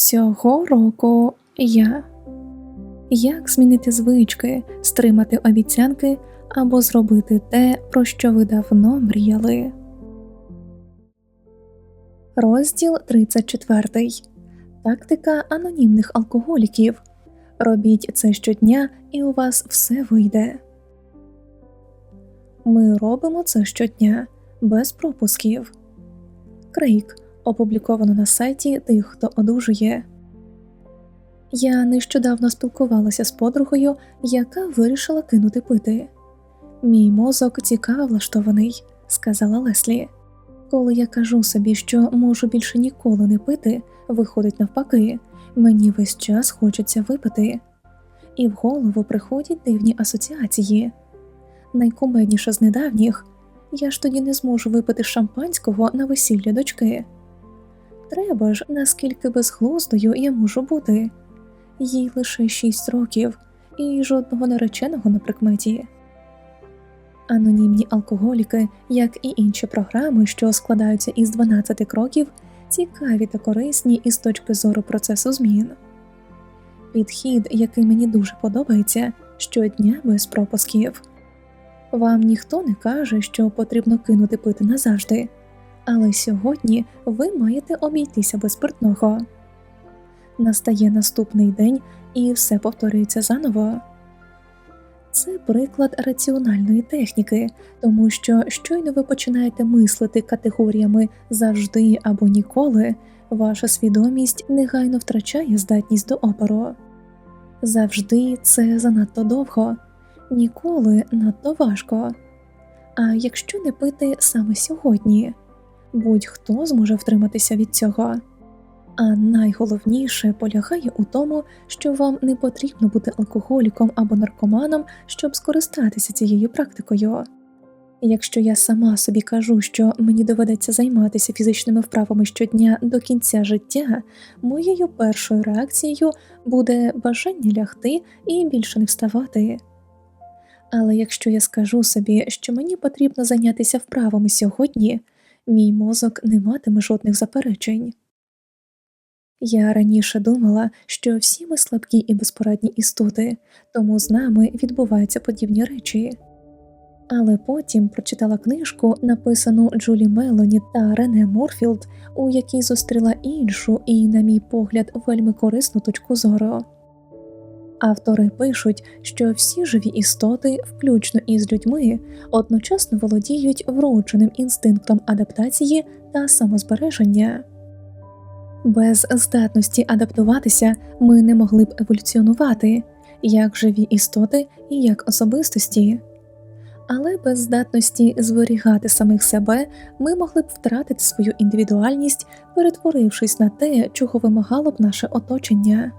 Цього року я. Як змінити звички, стримати обіцянки або зробити те, про що ви давно мріяли. Розділ 34. Тактика анонімних алкоголіків. Робіть це щодня, і у вас все вийде. Ми робимо це щодня без пропусків. Крейк опубліковано на сайті тих, хто одужує. Я нещодавно спілкувалася з подругою, яка вирішила кинути пити. Мій мозок цікаво влаштований, сказала Леслі. Коли я кажу собі, що можу більше ніколи не пити, виходить навпаки, мені весь час хочеться випити, і в голову приходять дивні асоціації. Найкумедніше з недавніх я ж тоді не зможу випити шампанського на весілля дочки. Треба ж, наскільки безглуздою я можу бути, їй лише шість років і жодного нареченого на прикметі. Анонімні алкоголіки, як і інші програми, що складаються із 12 кроків, цікаві та корисні із точки зору процесу змін. Підхід, який мені дуже подобається, щодня без пропусків. Вам ніхто не каже, що потрібно кинути пити назавжди, але сьогодні ви маєте обійтися без спиртного. Настає наступний день і все повторюється заново. Це приклад раціональної техніки, тому що щойно ви починаєте мислити категоріями завжди або ніколи, ваша свідомість негайно втрачає здатність до опору. Завжди це занадто довго, ніколи надто важко. А якщо не пити саме сьогодні, будь-хто зможе втриматися від цього. А найголовніше полягає у тому, що вам не потрібно бути алкоголіком або наркоманом, щоб скористатися цією практикою. Якщо я сама собі кажу, що мені доведеться займатися фізичними вправами щодня до кінця життя, моєю першою реакцією буде бажання лягти і більше не вставати. Але якщо я скажу собі, що мені потрібно зайнятися вправами сьогодні, мій мозок не матиме жодних заперечень. Я раніше думала, що всі ми слабкі і безпорадні істоти, тому з нами відбуваються подібні речі. Але потім прочитала книжку, написану Джулі Мелоні та Рене Морфілд, у якій зустріла іншу і, на мій погляд, вельми корисну точку зору. Автори пишуть, що всі живі істоти, включно із людьми, одночасно володіють вродженим інстинктом адаптації та самозбереження. Без здатності адаптуватися ми не могли б еволюціонувати як живі істоти і як особистості, але без здатності зберігати самих себе ми могли б втратити свою індивідуальність, перетворившись на те, чого вимагало б наше оточення.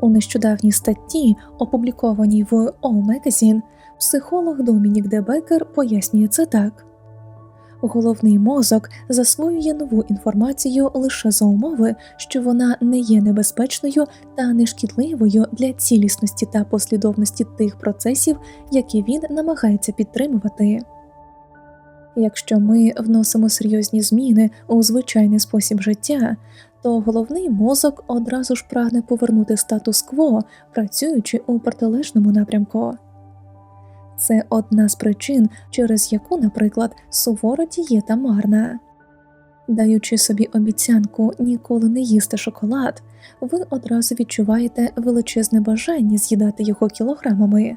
У нещодавній статті, опублікованій в O Magazine, психолог Домінік Дебекер пояснює це так. Головний мозок засвоює нову інформацію лише за умови, що вона не є небезпечною та нешкідливою для цілісності та послідовності тих процесів, які він намагається підтримувати. Якщо ми вносимо серйозні зміни у звичайний спосіб життя, то головний мозок одразу ж прагне повернути статус-кво, працюючи у протилежному напрямку. Це одна з причин, через яку, наприклад, сувора дієта марна. Даючи собі обіцянку ніколи не їсти шоколад, ви одразу відчуваєте величезне бажання з'їдати його кілограмами.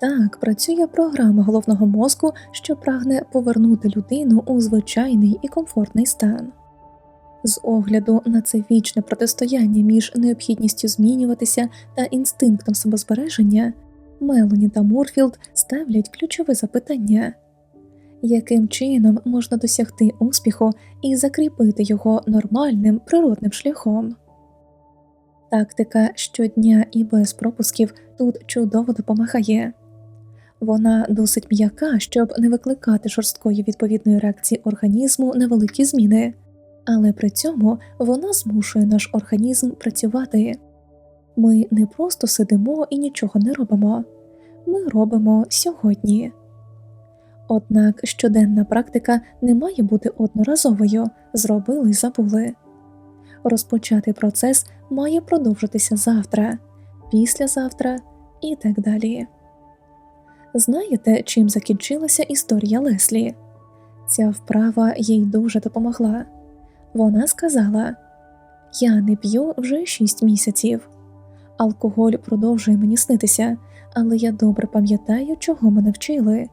Так працює програма головного мозку, що прагне повернути людину у звичайний і комфортний стан. З огляду на це вічне протистояння між необхідністю змінюватися та інстинктом самозбереження. Мелоні та Морфілд ставлять ключове запитання яким чином можна досягти успіху і закріпити його нормальним природним шляхом? Тактика щодня і без пропусків тут чудово допомагає. Вона досить м'яка, щоб не викликати жорсткої відповідної реакції організму на великі зміни, але при цьому вона змушує наш організм працювати. Ми не просто сидимо і нічого не робимо, ми робимо сьогодні. Однак щоденна практика не має бути одноразовою, зробили забули. Розпочатий процес має продовжитися завтра, післязавтра і так далі. Знаєте, чим закінчилася історія Леслі? Ця вправа їй дуже допомогла. Вона сказала: Я не п'ю вже шість місяців. Алкоголь продовжує мені снитися, але я добре пам'ятаю, чого мене вчили.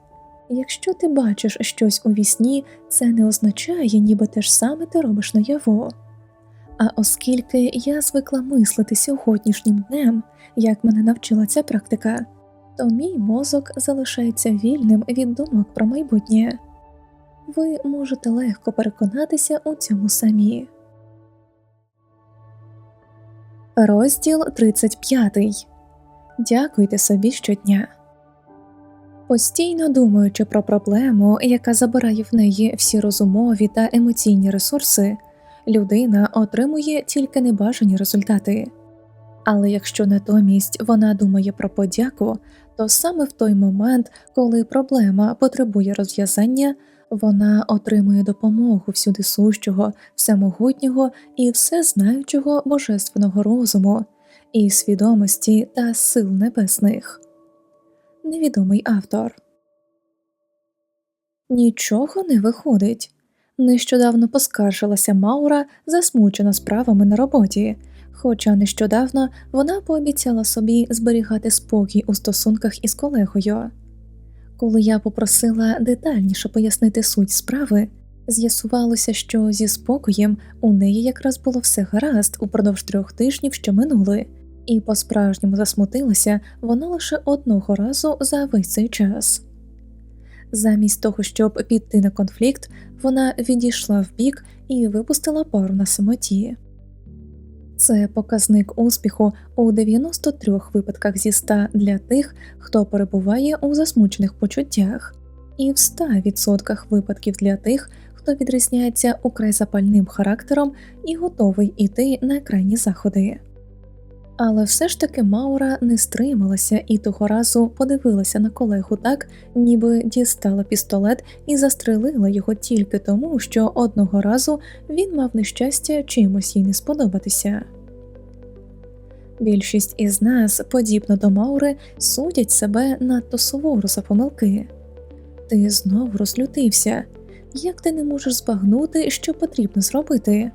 Якщо ти бачиш щось у вісні, це не означає, ніби те ж саме ти робиш наяву. А оскільки я звикла мислити сьогоднішнім днем, як мене навчила ця практика, то мій мозок залишається вільним від думок про майбутнє. Ви можете легко переконатися у цьому самі. Розділ 35. Дякуйте собі щодня. Постійно думаючи про проблему, яка забирає в неї всі розумові та емоційні ресурси, людина отримує тільки небажані результати. Але якщо натомість вона думає про подяку, то саме в той момент, коли проблема потребує розв'язання, вона отримує допомогу всюди сущого, всемогутнього і всезнаючого божественного розуму, і свідомості та сил небесних. Невідомий автор Нічого не виходить. Нещодавно поскаржилася Маура, засмучена справами на роботі, хоча нещодавно вона пообіцяла собі зберігати спокій у стосунках із колегою. Коли я попросила детальніше пояснити суть справи, з'ясувалося, що зі спокоєм у неї якраз було все гаразд упродовж трьох тижнів, що минули, і по справжньому засмутилася вона лише одного разу за весь цей час. Замість того, щоб піти на конфлікт, вона відійшла вбік і випустила пару на самоті. Це показник успіху у 93 випадках зі 100 для тих, хто перебуває у засмучених почуттях, і в 100% випадків для тих, хто відрізняється украй запальним характером і готовий іти на крайні заходи. Але все ж таки Маура не стрималася і того разу подивилася на колегу так, ніби дістала пістолет і застрелила його тільки тому, що одного разу він мав нещастя чимось їй не сподобатися. Більшість із нас, подібно до Маури, судять себе надто суворо за помилки. Ти знову розлютився, як ти не можеш збагнути, що потрібно зробити.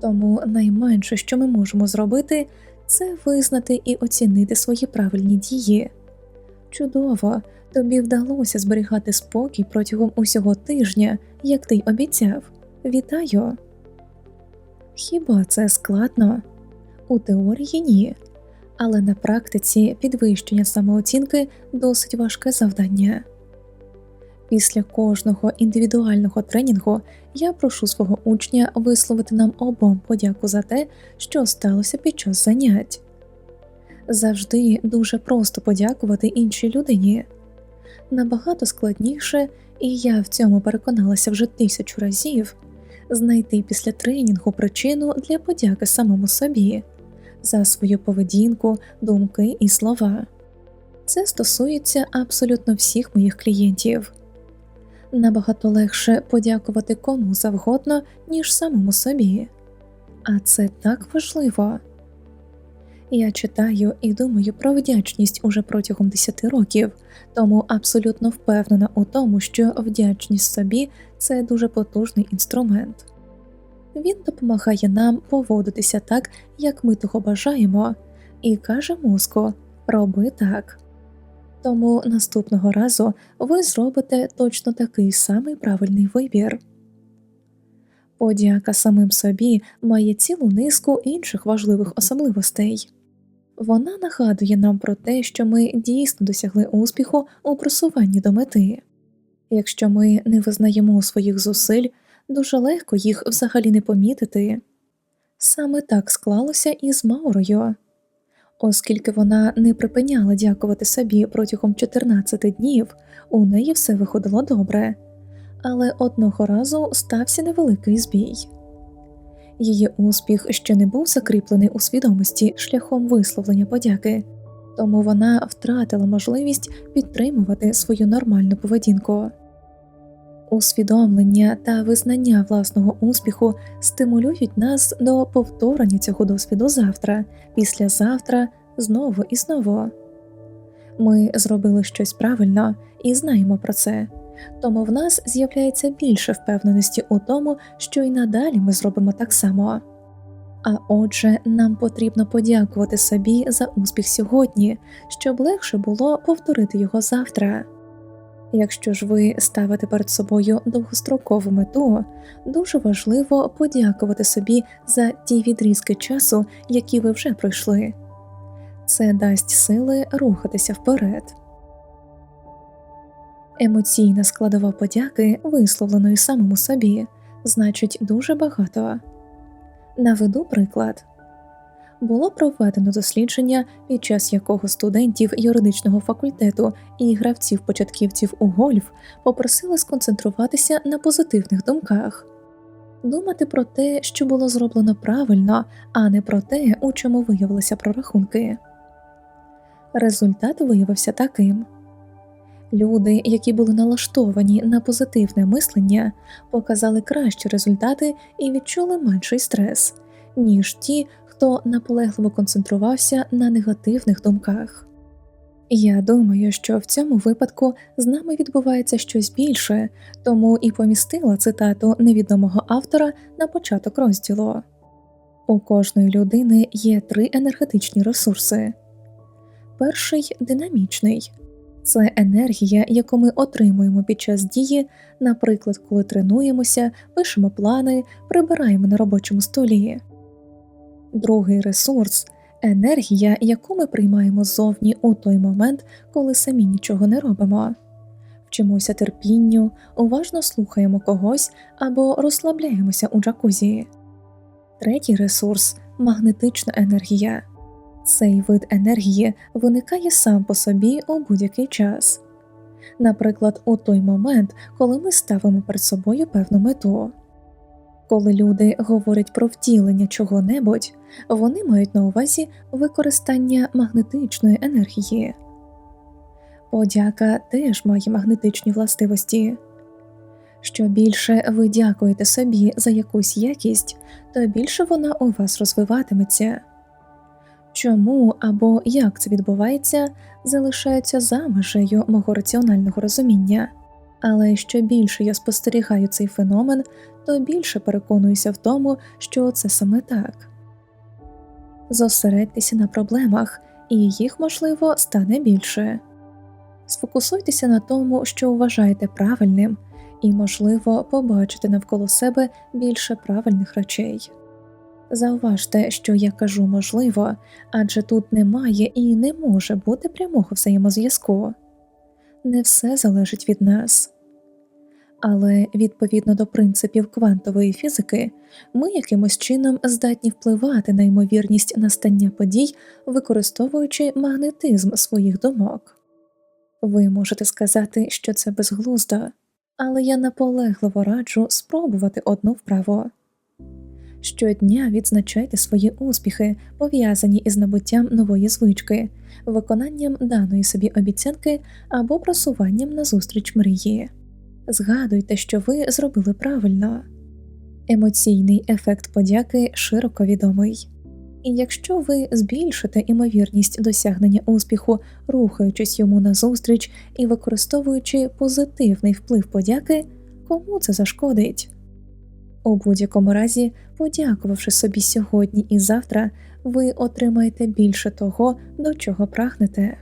Тому найменше, що ми можемо зробити, це визнати і оцінити свої правильні дії. Чудово, тобі вдалося зберігати спокій протягом усього тижня, як ти й обіцяв. Вітаю. Хіба це складно? У теорії ні, але на практиці підвищення самооцінки досить важке завдання. Після кожного індивідуального тренінгу я прошу свого учня висловити нам обом подяку за те, що сталося під час занять. Завжди дуже просто подякувати іншій людині. Набагато складніше, і я в цьому переконалася вже тисячу разів знайти після тренінгу причину для подяки самому собі за свою поведінку, думки і слова. Це стосується абсолютно всіх моїх клієнтів набагато легше подякувати кому завгодно, ніж самому собі, а це так важливо. Я читаю і думаю про вдячність уже протягом 10 років, тому абсолютно впевнена у тому, що вдячність собі це дуже потужний інструмент. Він допомагає нам поводитися так, як ми того бажаємо, і каже мозку роби так. Тому наступного разу ви зробите точно такий самий правильний вибір. Подяка самим собі має цілу низку інших важливих особливостей. Вона нагадує нам про те, що ми дійсно досягли успіху у просуванні до мети. Якщо ми не визнаємо своїх зусиль, дуже легко їх взагалі не помітити. Саме так склалося і з Маурою. Оскільки вона не припиняла дякувати собі протягом 14 днів, у неї все виходило добре, але одного разу стався невеликий збій. Її успіх ще не був закріплений у свідомості шляхом висловлення подяки, тому вона втратила можливість підтримувати свою нормальну поведінку. Усвідомлення та визнання власного успіху стимулюють нас до повторення цього досвіду завтра, післязавтра, знову і знову. Ми зробили щось правильно і знаємо про це, тому в нас з'являється більше впевненості у тому, що і надалі ми зробимо так само. А отже, нам потрібно подякувати собі за успіх сьогодні, щоб легше було повторити його завтра. Якщо ж ви ставите перед собою довгострокову мету, дуже важливо подякувати собі за ті відрізки часу, які ви вже пройшли. Це дасть сили рухатися вперед. Емоційна складова подяки, висловленої самому собі, значить дуже багато. Наведу приклад. Було проведено дослідження, під час якого студентів юридичного факультету і гравців-початківців у гольф попросили сконцентруватися на позитивних думках, думати про те, що було зроблено правильно, а не про те, у чому виявилися прорахунки. Результат виявився таким. Люди, які були налаштовані на позитивне мислення, показали кращі результати і відчули менший стрес, ніж ті, хто наполегливо концентрувався на негативних думках. Я думаю, що в цьому випадку з нами відбувається щось більше, тому і помістила цитату невідомого автора на початок розділу. У кожної людини є три енергетичні ресурси. Перший динамічний це енергія, яку ми отримуємо під час дії, наприклад, коли тренуємося, пишемо плани, прибираємо на робочому столі. Другий ресурс енергія, яку ми приймаємо ззовні у той момент, коли самі нічого не робимо. Вчимося терпінню, уважно слухаємо когось або розслабляємося у джакузі. Третій ресурс магнетична енергія. Цей вид енергії виникає сам по собі у будь-який час, наприклад, у той момент, коли ми ставимо перед собою певну мету. Коли люди говорять про втілення чого-небудь, вони мають на увазі використання магнетичної енергії. Подяка теж має магнетичні властивості. Що більше ви дякуєте собі за якусь якість, то більше вона у вас розвиватиметься. Чому або як це відбувається, залишається за межею мого раціонального розуміння, але що більше я спостерігаю цей феномен, то більше переконуюся в тому, що це саме так. Зосередьтеся на проблемах, і їх, можливо, стане більше. Сфокусуйтеся на тому, що вважаєте правильним, і, можливо, побачите навколо себе більше правильних речей. Зауважте, що я кажу можливо, адже тут немає і не може бути прямого взаємозв'язку. Не все залежить від нас. Але відповідно до принципів квантової фізики, ми якимось чином здатні впливати на ймовірність настання подій, використовуючи магнетизм своїх думок. Ви можете сказати, що це безглуздо, але я наполегливо раджу спробувати одну вправу. Щодня відзначайте свої успіхи, пов'язані із набуттям нової звички, виконанням даної собі обіцянки або просуванням назустріч мрії. Згадуйте, що ви зробили правильно. Емоційний ефект подяки широко відомий. І якщо ви збільшите імовірність досягнення успіху, рухаючись йому назустріч і використовуючи позитивний вплив подяки, кому це зашкодить? У будь-якому разі, подякувавши собі сьогодні і завтра, ви отримаєте більше того, до чого прагнете.